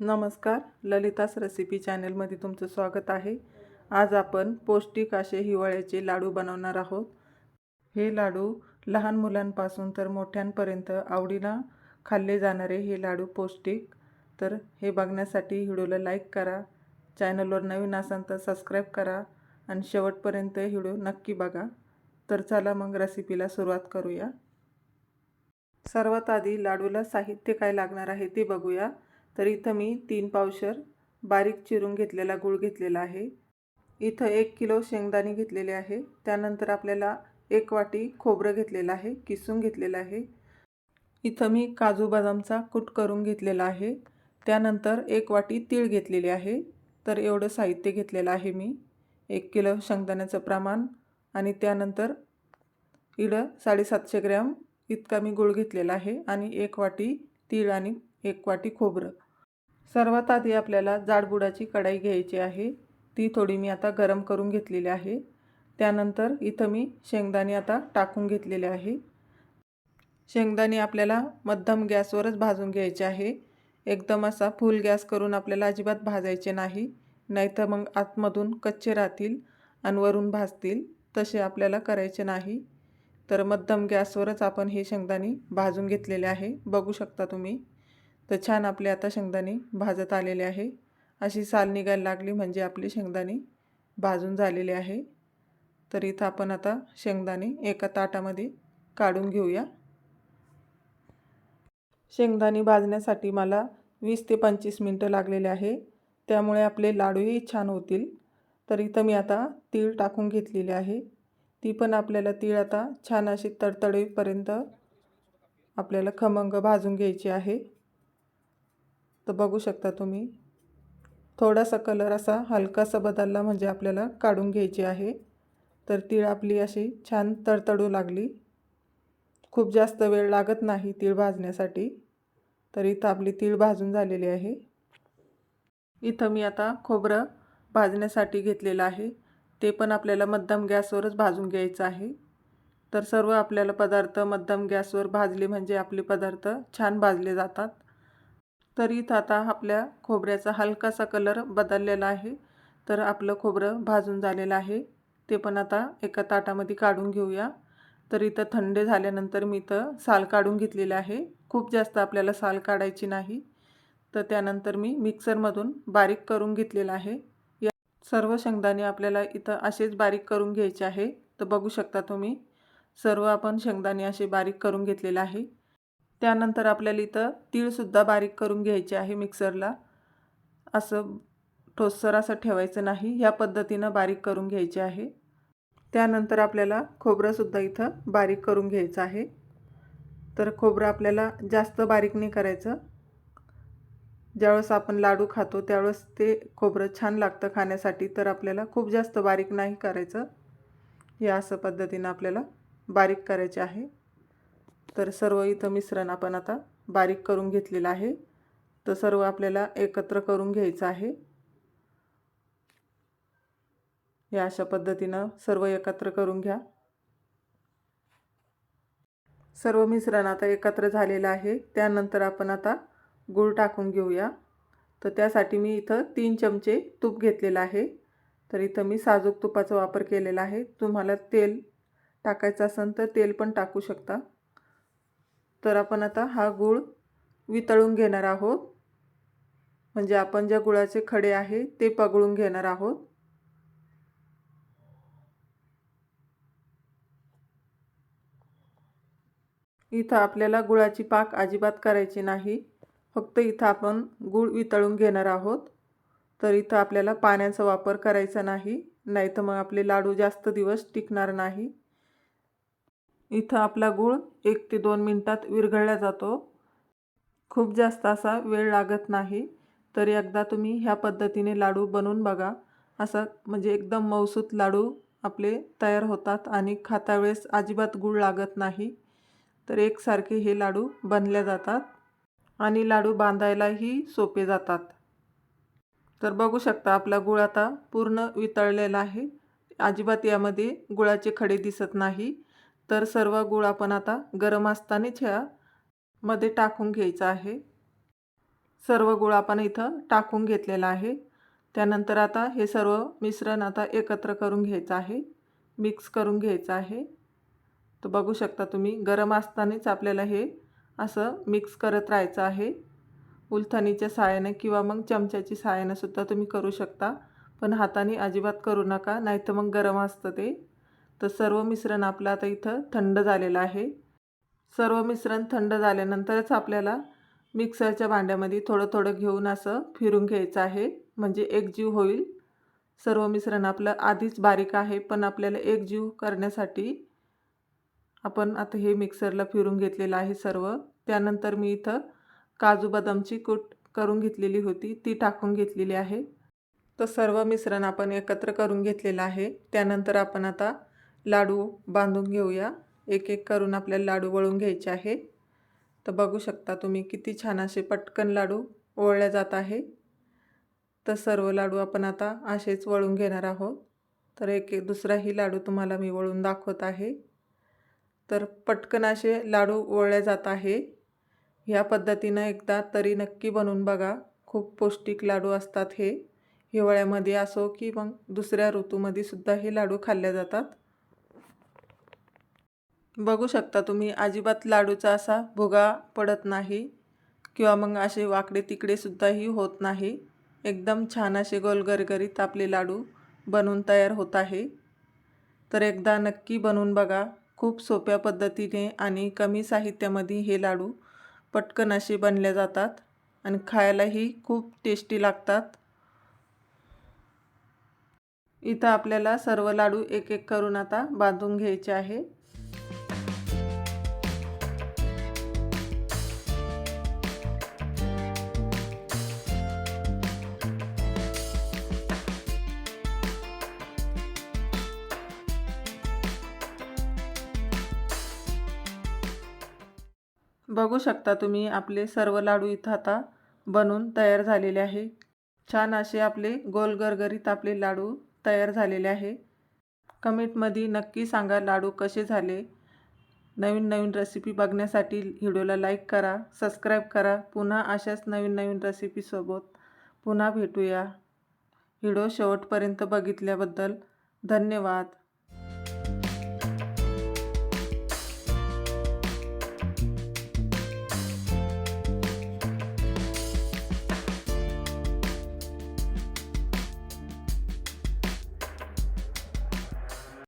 नमस्कार. ललितास रेसिपी चॅनलमध्ये तुमचं स्वागत आहे. आज आपण पौष्टिक असे हिवाळ्याचे लाडू बनवणार आहोत. हे लाडू लहान मुलांपासून तर मोठ्यांपर्यंत आवडीला खाल्ले जाणारे हे लाडू पौष्टिक. तर हे बघण्यासाठी व्हिडिओला लाईक करा. चॅनलवर नवीन असाल तर सबस्क्राईब करा आणि शेवटपर्यंत व्हिडिओ नक्की बघा. तर चला मग रेसिपीला सुरुवात करूया. सर्वात आधी लाडूला साहित्य काय लागणार आहे ते बघूया. तर इथं मी तीन पावशर बारीक चिरून घेतलेला गूळ घेतलेला आहे. इथं एक किलो शेंगदाणे घेतलेले आहे. त्यानंतर आपल्याला एक वाटी खोबरं घेतलेलं आहे किसून घेतलेलं आहे. इथं मी काजू बदामचा कूट करून घेतलेला आहे. त्यानंतर एक वाटी तीळ घेतलेली आहे. तर एवढं साहित्य घेतलेलं आहे मी. एक किलो शेंगदाण्याचं प्रमाण आणि त्यानंतर इडं साडेसातशे ग्रॅम इतका मी गूळ घेतलेला आहे आणि एक वाटी तीळ आणि एक वाटी खोबरं. सर्वात आधी आपल्याला जाडबुडाची कढाई घ्यायची आहे. ती थोडी मी आता गरम करून घेतलेली आहे. त्यानंतर इथं मी शेंगदाणे आता टाकून घेतलेले आहे. शेंगदाणे आपल्याला मध्यम गॅसवरच भाजून घ्यायचे आहे. एकदम असा फुल गॅस करून आपल्याला अजिबात भाजायचे नाही. नाहीतर मग आतमधून कच्चे राहतील आणि वरून भाजतील. तसे आपल्याला करायचे नाही. तर मध्यम गॅसवरच आपण हे शेंगदाणे भाजून घेतलेले आहे. बघू शकता तुम्ही. तर छान आपले आता शेंगदाणे भाजत आलेले आहे. अशी साल निघायला लागली म्हणजे आपले शेंगदाणे भाजून झालेले आहे. तर इथं आपण आता शेंगदाणे एका ताटामध्ये काढून घेऊया. शेंगदाणे भाजण्यासाठी मला वीस ते पंचवीस मिनटं लागलेले आहे. त्यामुळे आपले लाडूही छान होतील. तर इथं मी आता तीळ टाकून घेतलेले आहे. ती पण आपल्याला तीळ आता छान अशी तडतडेपर्यंत आपल्याला खमंग भाजून घ्यायची आहे. तर बघू शकता तुम्ही. थोडासा कलर असा हलकासा बदलला म्हणजे आपल्याला काढून घ्यायची आहे. तर तीळ आपली अशी छान तडतडू लागली. खूप जास्त वेळ लागत नाही तीळ भाजण्यासाठी. तर इथं आपली तीळ भाजून झालेली आहे. इथं मी आता खोबरं भाजण्यासाठी घेतलेलं आहे. ते पण आपल्याला मध्यम गॅसवरच भाजून घ्यायचं आहे. तर सर्व आपल्याला पदार्थ मध्यम गॅसवर भाजले म्हणजे आपले पदार्थ छान भाजले जातात. तर इथं आता आपल्या खोबऱ्याचा हलकासा कलर बदललेला आहे. तर आपलं खोबरं भाजून झालेलं आहे. ते पण आता एका ताटामध्ये काढून घेऊया. तर इथं थंड झाल्यानंतर मी इथं साल काढून घेतलेले आहे. खूप जास्त आपल्याला साल काढायची नाही. तर त्यानंतर मी मिक्सरमधून बारीक करून घेतलेलं आहे. या सर्व शेंगदाणे आपल्याला इथं असेच बारीक करून घ्यायचे आहे. तर बघू शकता तुम्ही सर्व आपण शेंगदाणे असे बारीक करून घेतलेलं आहे. त्यानंतर आपल्याला इथं तीळसुद्धा बारीक करून घ्यायचे आहे मिक्सरला. असं ठोसर असं ठेवायचं नाही. ह्या पद्धतीनं बारीक करून घ्यायचे आहे. त्यानंतर आपल्याला खोबरंसुद्धा इथं बारीक करून घ्यायचं आहे. तर खोबरं आपल्याला जास्त बारीक नाही करायचं. ज्यावेळेस आपण लाडू खातो त्यावेळेस ते खोबरं छान लागतं खाण्यासाठी. तर आपल्याला खूप जास्त बारीक नाही करायचं. या असं पद्धतीनं आपल्याला बारीक करायचे आहे. तर सर्व इथं मिश्रण आपण आता बारीक करून घेतलेलं आहे. तर सर्व आपल्याला एकत्र करून घ्यायचं आहे. या अशा पद्धतीनं सर्व एकत्र करून घ्या. सर्व मिश्रण आता एकत्र झालेलं आहे. त्यानंतर आपण आता गूळ टाकून घेऊया. तर त्यासाठी मी इथं तीन चमचे तूप घेतलेलं आहे. तर इथं मी साजूक तुपाचा वापर केलेला आहे. तुम्हाला तेल टाकायचं असेल तर तेल पण टाकू शकता. तर आपण आता हा गूळ वितळून घेणार आहोत. म्हणजे आपण ज्या गुळाचे खडे आहे ते पगळून घेणार आहोत. इथं आपल्याला गुळाची पाक अजिबात करायची नाही. फक्त इथं आपण गूळ वितळून घेणार आहोत. तर इथं आपल्याला पाण्याचा वापर करायचा नाही. नाही तर मग आपले लाडू जास्त दिवस टिकणार नाही. इथं आपला गूळ एक ते दोन मिनटात विरघळला जातो. खूप जास्त असा वेळ लागत नाही तर एकदा तुम्ही ह्या पद्धतीने लाडू बनवून बघा. असं म्हणजे एकदम मौसूत लाडू आपले तयार होतात आणि खाता वेळेस अजिबात गूळ लागत नाही. तर एकसारखे हे लाडू बनले जातात आणि लाडू बांधायलाही सोपे जातात. तर बघू शकता आपला गुळ आता पूर्ण वितळलेला आहे. अजिबात यामध्ये गुळाचे खडे दिसत नाही. तर सर्व गूळ आपण आता गरम असतानाच ह्या मध्ये टाकून घ्यायचा आहे. सर्व गुळ आपण इथं टाकून घेतलेला आहे. त्यानंतर आता हे सर्व मिश्रण आता एकत्र करून घ्यायचं आहे. मिक्स करून घ्यायचं आहे. तर बघू शकता तुम्ही गरम असतानाच आपल्याला हे असं मिक्स करत राहायचं आहे. उलथणीच्या साहाय्याने किंवा मग चमच्याची सहाय्यानंसुद्धा तुम्ही करू शकता. पण हाताने अजिबात करू नका नाहीतर मग गरम असतं ते. तर सर्व मिश्रण आपलं आता इथं थंड झालेलं आहे. सर्व मिश्रण थंड झाल्यानंतरच आपल्याला मिक्सरच्या भांड्यामध्ये थोडं थोडं घेऊन असं फिरून घ्यायचं आहे. म्हणजे एकजीव होईल. सर्व मिश्रण आपलं आधीच बारीक आहे पण आपल्याला एकजीव करण्यासाठी आपण आता हे मिक्सरला फिरून घेतलेलं आहे सर्व. त्यानंतर मी इथं काजू बदामची कूट करून घेतलेली होती ती टाकून घेतलेली आहे. तर सर्व मिश्रण आपण एकत्र करून घेतलेलं आहे. त्यानंतर आपण आता लाडू बांधून घेऊया. एक एक करून आपल्याला लाडू वळून घ्यायचे आहे. तर बघू शकता तुम्ही किती छान असे पटकन लाडू ओळल्या जात आहे. तर सर्व लाडू आपण आता असेच वळून घेणार आहोत. तर एक एक दुसराही लाडू तुम्हाला मी वळून दाखवत आहे. तर पटकन असे लाडू ओळल्या जात आहे. ह्या पद्धतीनं एकदा तरी नक्की बनवून बघा. खूप पौष्टिक लाडू असतात हे. हिवाळ्यामध्ये असो की मग दुसऱ्या ऋतूमध्ये सुद्धा हे लाडू खाल्ले जातात. बघू शकता तुम्ही अजिबात लाडूचा असा भुगा पडत नाही किंवा मग असे वाकडे तिकडे सुद्धाही होत नाही. एकदम छान असे गोलगरगरीत आपले लाडू बनवून तयार होत आहे. तर एकदा नक्की बनवून बघा खूप सोप्या पद्धतीने आणि कमी साहित्यामध्ये हे लाडू पटकन असे बनले जातात आणि खायलाही खूप टेस्टी लागतात. इथं आपल्याला सर्व लाडू एक एक करून आता बांधून घ्यायचे आहे. बघू शकता तुम्ही आपले सर्व लाडू इथं आता बनून तयार झालेले आहे. छान असे आपले गोल गरगरीत आपले लाडू तयार झालेले आहे. कमेंटमध्ये नक्की सांगा लाडू कसे झाले. नवीन नवीन रेसिपी बघण्यासाठी व्हिडिओला लाईक करा सबस्क्राईब करा. पुन्हा अशाच नवीन नवीन रेसिपीसोबत पुन्हा भेटूया. व्हिडिओ शेवटपर्यंत बघितल्याबद्दल धन्यवाद.